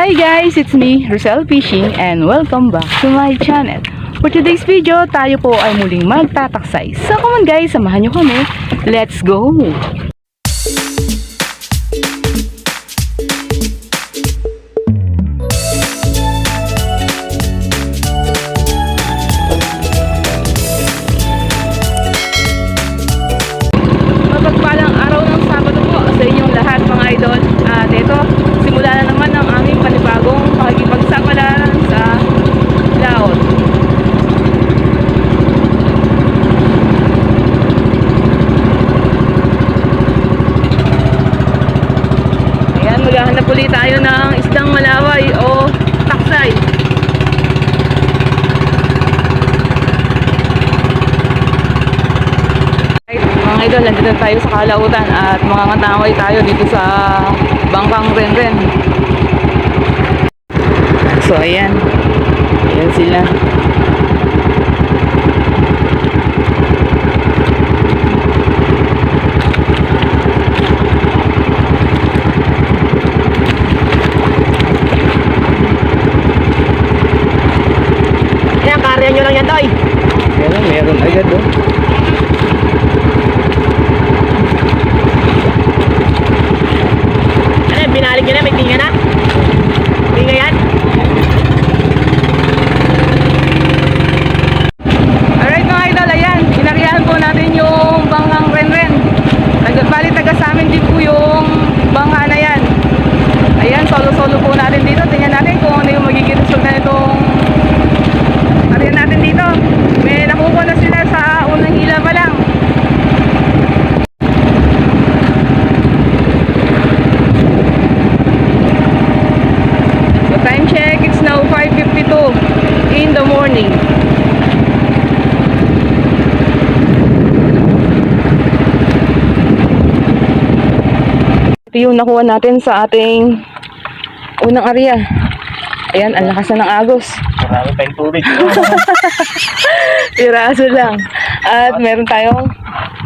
Hi guys, it's me, Rosel Fishing and welcome back to my channel. For today's video, tayo po ay muling magtataksay. So come on guys, samahan nyo kami. Let's go! Maghahanap ulit tayo ng isdang malaway o taksay. Mga idol, nandito tayo sa Kalautan at mga ngatangay tayo dito sa Bangkang Renren. So, ayan. Ayan sila. Yan, karya nyo lang yan, Toy. Ayan, meron agad oh. Ano yan, binalik nyo na, may tinga na. Tinga yan. Alright mga idol, ayan. Inariyahan po natin yung Bangkang Renren. Taga, bali taga sa amin din po yung bangka na yan. Ayan, solo-solo po natin dito. Tingnan natin kung ano yung magiging resulta nitong ariyan natin dito. May nakukuha na sila sa unang hila pa lang. So time check, it's now 5.52 in the morning. Ito yung nakuha natin sa ating unang area. Ayan, ang lakas na ng agos. Marami tayong tubig. Piraso lang. At meron tayong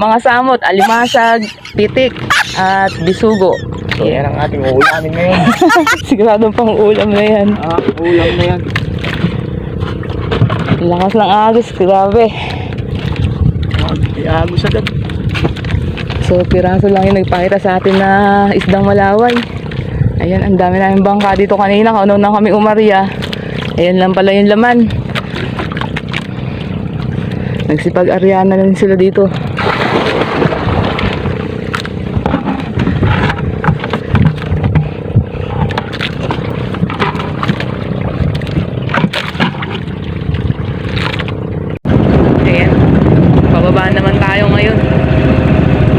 mga samot, alimasag, pitik, at bisugo. So, yan ang ating uulamin ngayon. Siguradong pang ulam na yan. Ah, ulam na yan. Ang lakas ng agos, grabe. Iagos agad. So, piraso lang yung nagpakita sa atin na isdang malaway. Ayan, ang dami namin bangka dito kanina. Kauno na kami umarya. Ayan lang pala yung laman. Nagsipag-arya na rin sila dito. Ayan. Pababa naman tayo ngayon.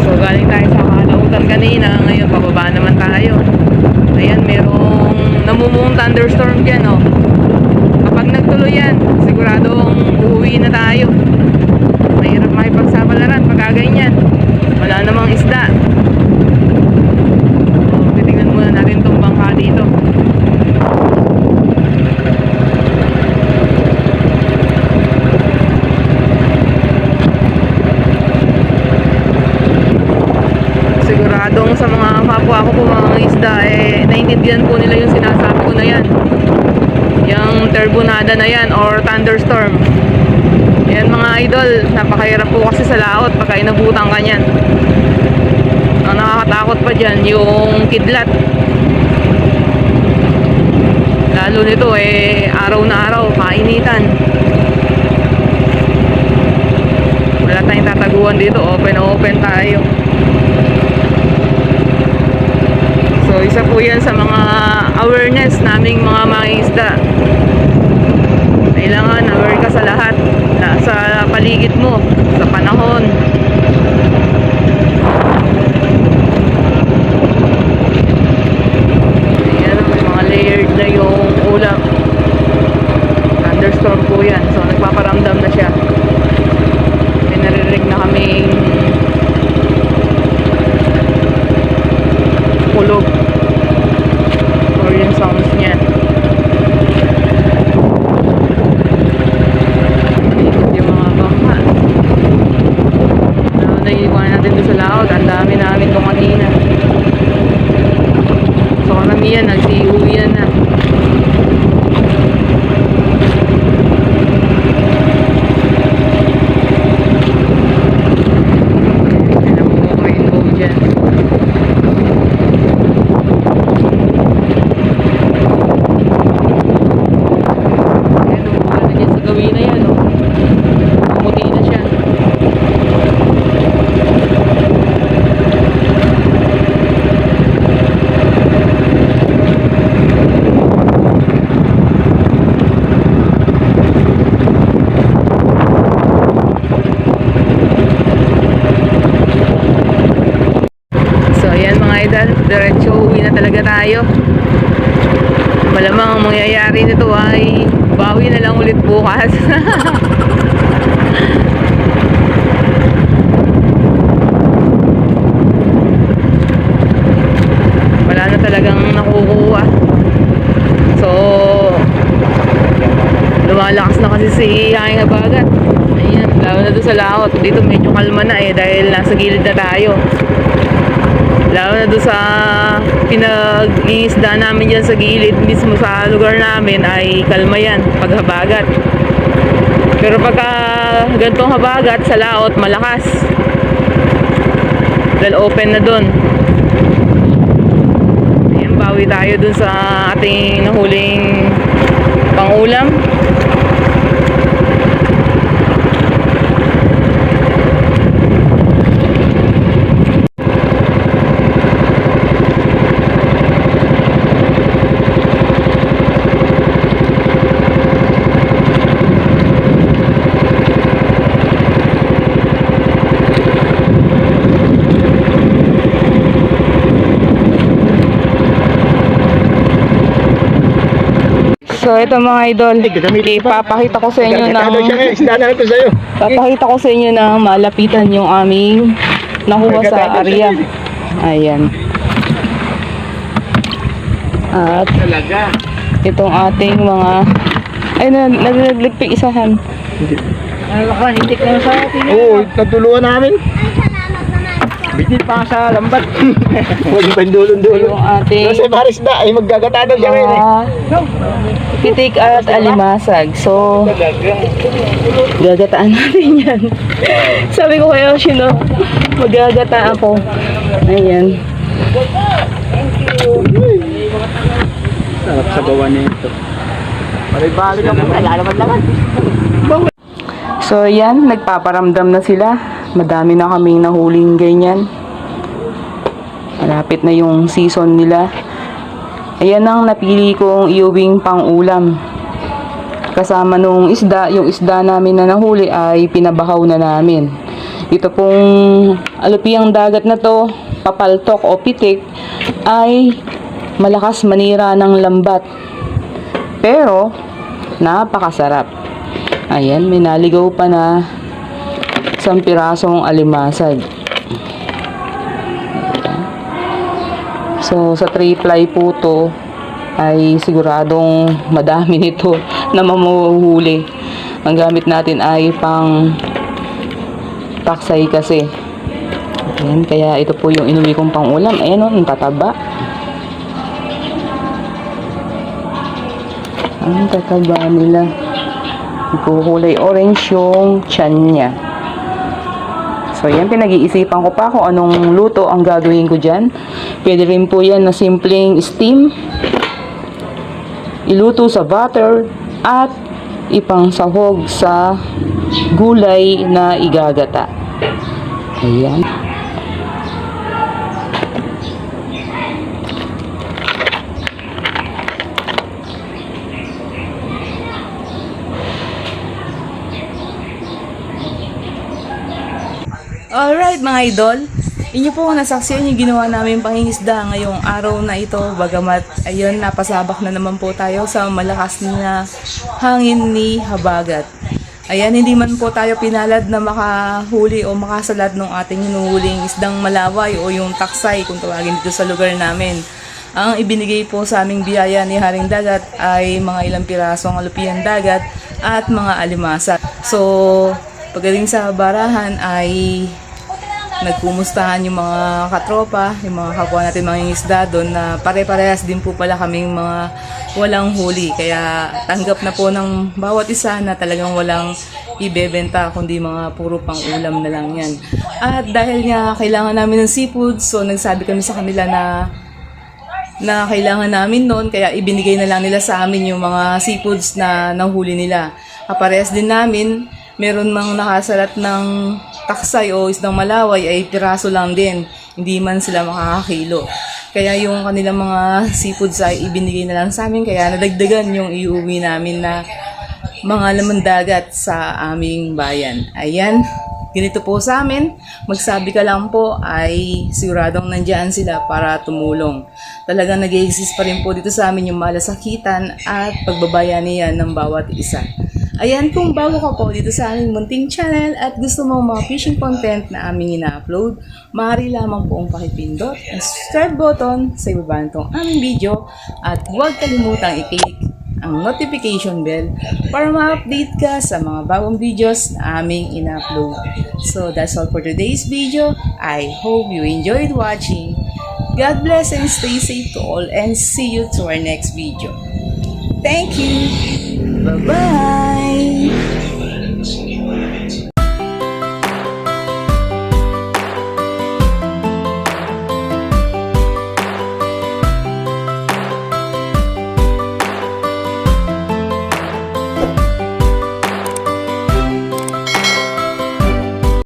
So galing tayo sa kalautan kanina, ngayon pababa naman tayo. Ayan, merong namumuong thunderstorm dyan, oh. Kapag nagtuloy yan, siguradong uuwi na tayo. Mahirap makipagsapalaran pag ganyan. Wala namang isda. So, titignan muna natin tong bangka dito. siguradong sa mga kapwa ko po mga isda eh naiintindihan po nila yung sinasabi ko na yan yung turbonada na yan or thunderstorm. Yan mga idol napakahirap po kasi sa laot pagka inabutan ka niyan. Ang nakakatakot pa dyan yung kidlat. Lalo nito eh araw na araw kainitan. Wala tayong tataguan dito open open tayo. So, isa po yan sa mga awareness naming mga mangingisda. Kailangan aware ka sa lahat, na, sa paligid mo, sa panahon. Ayan, may mga layered na yung ulam. Thunderstorm po yan. So, nagpaparamdam na siya. May naririnig na kaming kulog or yung sounds niya yung mga bangka na naiiwan natin doon sa laot ang dami namin kung kanina so karamihan nagsiuwian na talaga tayo. Malamang ang mangyayari nito ay bawi na lang ulit bukas. Wala na talagang nakukuha. So, lumalakas na kasi si hangin habagat. Ayan, lalo na doon sa laot. Dito medyo kalma na eh dahil nasa gilid na tayo. Lalo na doon sa pinag-iisda namin dyan sa gilid mismo sa lugar namin ay kalma yan paghabagat. Pero pagka gantong habagat sa laot, malakas. Dahil open na doon. Ayan, bawi tayo dun sa ating nahuling pangulam. So ito mga idol, ipapakita ko sa inyo ng sa'yo. papakita ko sa inyo ng malapitan yung aming nakuha sa area. siya Ayan. At Talaga. itong ating mga ay na nagligpig isahan. Ano ka, hindi ka sa atin. Oo, natulungan namin. Bitin pa sa lambat. Huwag pa dulon-dulon. Yung ating Kasi Paris na, ay maggagatado siya ngayon eh. mga pitik at alimasag. So, gagataan natin yan. Sabi ko kaya sino, magagata ako. Ayan. Sarap sa gawa nito. Balik-balik ako. Lalaman naman. So, yan, nagpaparamdam na sila. Madami na kaming nahuling ganyan. Malapit na yung season nila. Ayan ang napili kong iuwing pang-ulam. Kasama nung isda, yung isda namin na nahuli ay pinabahaw na namin. Ito pong alupiang dagat na to, papaltok o pitik, ay malakas manira ng lambat. Pero, napakasarap. Ayan, may naligaw pa na isang pirasong alimasag. So, sa 3 ply po to ay siguradong madami nito na mamuhuli. Ang gamit natin ay pang taksay kasi. Ayan, kaya ito po yung inuwi kong pang ulam. Ayan o, ang tataba. Ang tataba nila. Nagkukulay orange yung chan niya. So, yan, pinag-iisipan ko pa kung anong luto ang gagawin ko dyan. Pwede rin po yan na simpleng steam. Iluto sa butter at ipang sahog sa gulay na igagata. Ayan. Alright mga idol, inyo po nasaksiyan yung ginawa namin pangingisda ngayong araw na ito. Bagamat ayun, napasabak na naman po tayo sa malakas na hangin ni Habagat. Ayan, hindi man po tayo pinalad na makahuli o makasalad ng ating hinuhuling isdang malaway o yung taksay kung tawagin dito sa lugar namin. Ang ibinigay po sa aming biyaya ni Haring Dagat ay mga ilang pirasong alupihan dagat at mga alimasa. So, pagdating sa barahan ay nagkumustahan yung mga katropa, yung mga kapwa natin mga isda doon na pare-parehas din po pala kaming mga walang huli. Kaya tanggap na po ng bawat isa na talagang walang ibebenta kundi mga puro pang ulam na lang yan. At dahil nga kailangan namin ng seafood, so nagsabi kami sa kanila na na kailangan namin noon kaya ibinigay na lang nila sa amin yung mga seafoods na nahuli nila. Kaparehas din namin, meron mang nakasalat ng taksay o isdang malaway ay piraso lang din. Hindi man sila makakakilo. Kaya yung kanilang mga seafoods ay ibinigay na lang sa amin kaya nadagdagan yung iuwi namin na mga laman dagat sa aming bayan. Ayan. ganito po sa amin, magsabi ka lang po ay siguradong nandyan sila para tumulong. Talagang nag exist pa rin po dito sa amin yung malasakitan at pagbabayanihan ng bawat isa. Ayan, kung bago ka po dito sa aming munting channel at gusto mo mga fishing content na aming ina-upload, maaari lamang po ang pakipindot ang subscribe button sa ibaba nitong aming video at huwag kalimutang i-click ang notification bell para ma-update ka sa mga bagong videos na aming ina-upload. So that's all for today's video. I hope you enjoyed watching. God bless and stay safe to all and see you to our next video. Thank you. Bye-bye.